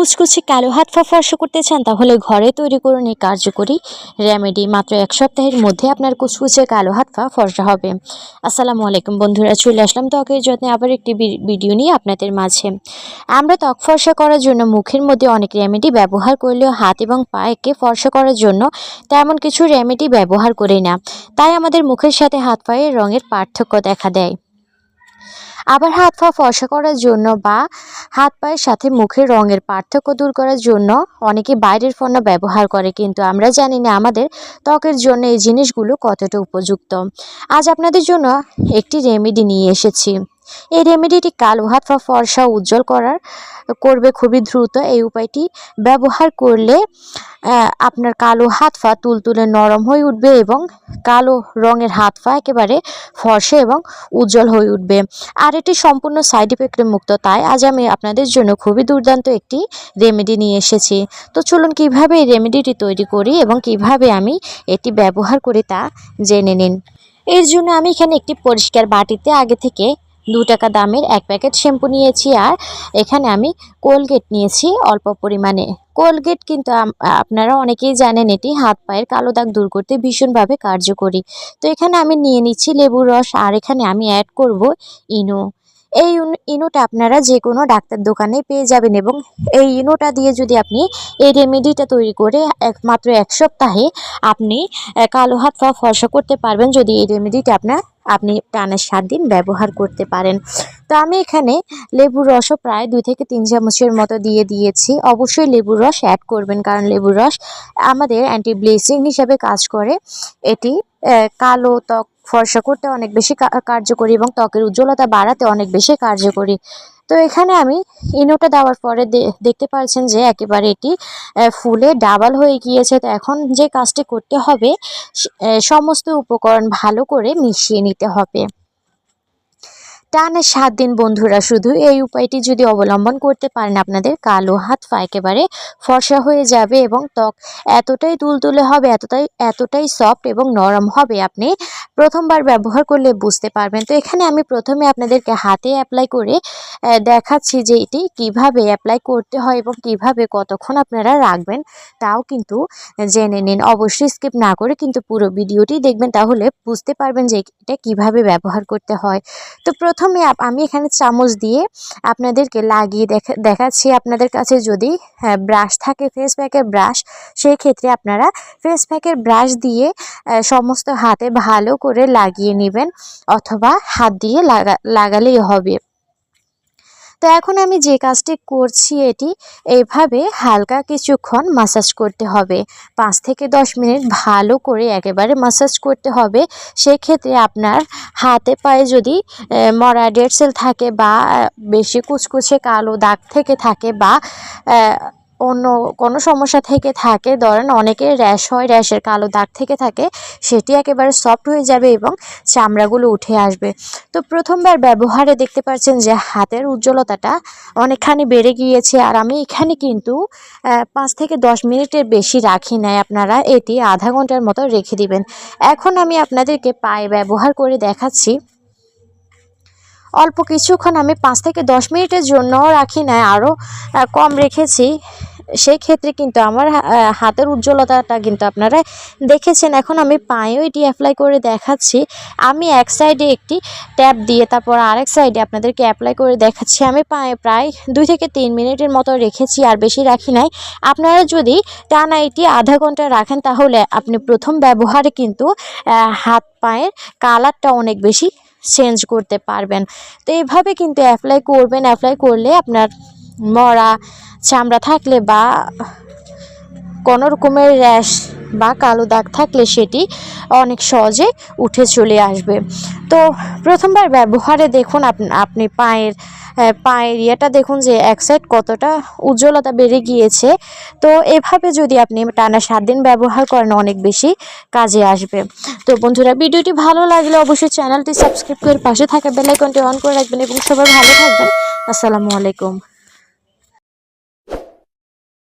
কুচকুচি কালো হাত ফর্সা করতে চান, তাহলে ঘরে তৈরি করুন এই কার্যকরী রেমেডি মাত্র এক সপ্তাহের মধ্যে আপনার কুচকুচে কালো হাত ফর্সা হবে। আসসালামু আলাইকুম বন্ধুরা, চলে আসলাম ত্বকের যত্নে আবার একটি ভিডিও নিয়ে আপনাদের মাঝে। আমরা ত্বক ফর্সা করার জন্য মুখের মধ্যে অনেক রেমেডি ব্যবহার করলেও হাত এবং পায়েকে ফর্সা করার জন্য তেমন কিছু রেমেডি ব্যবহার করি না। তাই আমাদের মুখের সাথে হাত পায়ের রঙের পার্থক্য দেখা দেয়। আবার হাত পা ফর্সা করার জন্য বা হাত পায়ের সাথে মুখের রঙের পার্থক্য দূর করার জন্য অনেকে বাইরের পণ্য ব্যবহার করে, কিন্তু আমরা জানি না আমাদের ত্বকের জন্য এই জিনিসগুলো কতটা উপযুক্ত। আজ আপনাদের জন্য একটি রেমেডি নিয়ে এসেছি। এই রেমেডিটি কালো হাত পা ফর্সা উজ্জ্বল করার, করবে খুবই দ্রুত। এই উপায়টি ব্যবহার করলে আপনার কালো হাত পা তুলতুলে নরম হয়ে উঠবে এবং কালো রঙের হাত পা একেবারে ফর্সা এবং উজ্জ্বল হয়ে উঠবে। আর এটি সম্পূর্ণ সাইড ইফেক্টে মুক্ত, তাই আজ আমি আপনাদের জন্য খুবই দুর্দান্ত একটি রেমেডি নিয়ে এসেছি। তো চলুন কীভাবে এই রেমেডিটি তৈরি করি এবং কীভাবে আমি এটি ব্যবহার করি তা জেনে নিন। এর জন্য আমি এখানে একটি পরিষ্কার বাটিতে আগে থেকে দু টাকা দামের এক প্যাকেট শ্যাম্পু নিয়েছি আর এখানে আমি কোলগেট নিয়েছি অল্প পরিমাণে। কোলগেট কিন্তু আপনারা অনেকেই জানেন এটি হাত পায়ের কালো দাগ দূর করতে ভীষণভাবে কার্যকরী। তো এখানে আমি নিয়ে নিচ্ছি লেবুর রস আর এখানে আমি অ্যাড করব ইনো। এই ইনো- ইনোটা আপনারা যে কোনো ডাক্তার দোকানে পেয়ে যাবেন এবং এই ইনোটা দিয়ে যদি আপনি এই রেমেডিটা তৈরি করে একমাত্র এক সপ্তাহে আপনি কালো হাত পা ফর্সা করতে পারবেন যদি এই রেমেডিটা আপনার আপনি টানা সাত দিন ব্যবহার করতে পারেন। তো আমি এখানে লেবুর রসও প্রায় দুই থেকে তিন চামচের মতো দিয়ে দিয়েছি। অবশ্যই লেবুর রস অ্যাড করবেন, কারণ লেবুর রস আমাদের অ্যান্টি ব্লিচিং হিসাবে কাজ করে। এটি কালো ত্বক ফর্সা করতে অনেক বেশি কার্যকরী এবং ত্বকের উজ্জ্বলতা বাড়াতে অনেক বেশি কার্যকরী। তো এখানে আমি ইনোটা দেওয়ার পরে দেখতে পাচ্ছেন যে একেবারে এটি ফুলে ডাবল হয়ে গিয়েছে। তো এখন যে কাজটি করতে হবে সমস্ত উপকরণ ভালো করে মিশিয়ে নিতে হবে। টানা সাত দিন বন্ধুরা শুধু এই উপায়টি যদি অবলম্বন করতে পারেন আপনাদের, কালো হাত পা একেবারে ফর্সা হয়ে যাবে এবং ত্বক এতটাই তুলতুলে হবে, এতটাই এতটাই সফট এবং নরম হবে আপনি প্রথমবার ব্যবহার করলে বুঝতে পারবেন। তো এখানে আমি প্রথমে আপনাদেরকে হাতে অ্যাপ্লাই করে দেখাচ্ছি যে এটি কীভাবে অ্যাপ্লাই করতে হয় এবং কীভাবে কতক্ষণ আপনারা রাখবেন, তাও কিন্তু জেনে নিন। অবশ্যই স্কিপ না করে কিন্তু পুরো ভিডিওটি দেখবেন, তাহলে বুঝতে পারবেন যে এটা কীভাবে ব্যবহার করতে হয়। তো প্রথমে আপ- আমি এখানে চামচ দিয়ে আপনাদেরকে লাগিয়ে দেখা, দেখাচ্ছি। আপনাদের কাছে যদি ব্রাশ থাকে ফেস প্যাকের ব্রাশ সেই ক্ষেত্রে আপনারা ফেস প্যাকের ব্রাশ দিয়ে সমস্ত হাতে ভালো করে লাগিয়ে নেবেন অথবা হাত দিয়ে লাগা, লাগালেই হবে। তো এখন আমি যে কাজটি করছি এটি এইভাবে হালকা কিছুক্ষণ মাসাজ করতে হবে। পাঁচ থেকে দশ মিনিট ভালো করে একেবারে মাসাজ করতে হবে। সেক্ষেত্রে আপনার হাতে পায়ে যদি মরা ডেড সেল থাকে বা বেশি কুচকুচে কালো দাগ থেকে থাকে বা অন্য কোনো সমস্যা থেকে থাকে, ধরেন অনেকের র্যাশ হয় র্যাশের কালো দাগ থেকে থাকে, সেটি একেবারে সফট হয়ে যাবে এবং চামড়াগুলো উঠে আসবে। তো প্রথমবার ব্যবহারে দেখতে পাচ্ছেন যে হাতের উজ্জ্বলতাটা অনেকখানি বেড়ে গিয়েছে আর আমি এখানে কিন্তু পাঁচ থেকে দশ মিনিটের বেশি রাখি নাই। আপনারা এটি আধা ঘণ্টার মতো রেখে দিবেন। এখন আমি আপনাদেরকে পায়ে ব্যবহার করে দেখাচ্ছি। অল্প কিছুক্ষণ আমি পাঁচ থেকে দশ মিনিটের জন্য রাখি না আরও কম রেখেছি। সেই ক্ষেত্রে কিন্তু আমার হাতের উজ্জ্বলতাটা কিন্তু আপনারা দেখেছেন। এখন আমি পায়েও এটি অ্যাপ্লাই করে দেখাচ্ছি। আমি এক সাইডে একটি ট্যাপ দিয়ে তারপর আরেক সাইডে আপনাদেরকে অ্যাপ্লাই করে দেখাচ্ছি। আমি পায়ে প্রায় দুই থেকে তিন মিনিটের মতো রেখেছি, আর বেশি রাখি নাই। আপনারা যদি টানা এটি আধা ঘণ্টা রাখেন, তাহলে আপনি প্রথম ব্যবহারে কিন্তু হাত পায়ের কালারটা অনেক বেশি চেঞ্জ করতে পারবেন। তো এভাবে কিন্তু অ্যাপ্লাই করবেন। অ্যাপ্লাই করলে আপনার মরা, চামড়া থাকলে বা কোনো রকমের র্যাশ বা কালো দাগ থাকলে সেটি অনেক সহজে উঠে চলে আসবে। তো প্রথমবার ব্যবহারে দেখুন আপ- আপনি পায়ের পায়ের ইয়েটা দেখুন যে এক সাইড কতটা উজ্জ্বলতা বেড়ে গিয়েছে। তো এভাবে যদি আপনি টানা সাত দিন ব্যবহার করেন অনেক বেশি কাজে আসবে। তো বন্ধুরা, ভিডিওটি ভালো লাগলে অবশ্যই চ্যানেলটি সাবস্ক্রাইব করে পাশে থাকা বেলাইকনটি অন করে রাখবেন এবং সবাই ভালো থাকবেন। আসসালামু আলাইকুম।